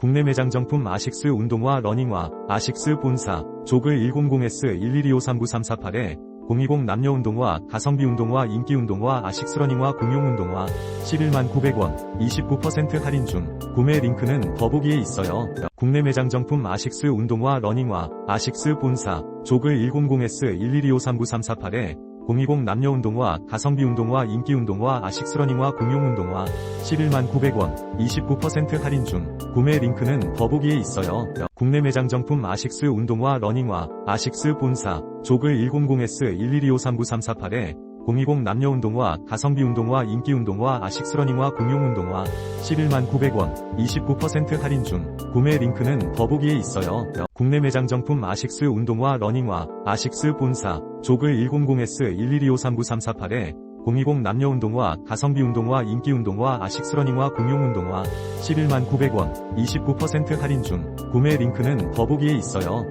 국내 매장 정품 아식스 운동화 러닝화, 아식스 본사, 조글 100S112539348에 020 남녀 운동화, 가성비 운동화, 인기 운동화, 아식스 러닝화, 공용 운동화 11만 900원, 29% 할인 중. 구매 링크는 더보기에 있어요. 국내 매장 정품 아식스 운동화 러닝화, 아식스 본사, 조글 100S112539348에 020 남녀 운동화, 가성비 운동화, 인기 운동화, 아식스 러닝화, 공용 운동화 11만 900원, 29% 할인 중. 구매 링크는 더보기에 있어요. 국내 매장 정품 아식스 운동화 러닝화, 아식스 본사, 조글 100S112539348에 020 남녀 운동화, 가성비 운동화, 인기 운동화, 아식스 러닝화, 공용 운동화 11만 900원, 29% 할인 중. 구매 링크는 더보기에 있어요. 국내 매장 정품 아식스 운동화 러닝화, 아식스 본사, 조글 100S112539348에 020 남녀 운동화, 가성비 운동화, 인기 운동화, 아식스 러닝화, 공용 운동화 11만 900원, 29% 할인 중. 구매 링크는 더보기에 있어요.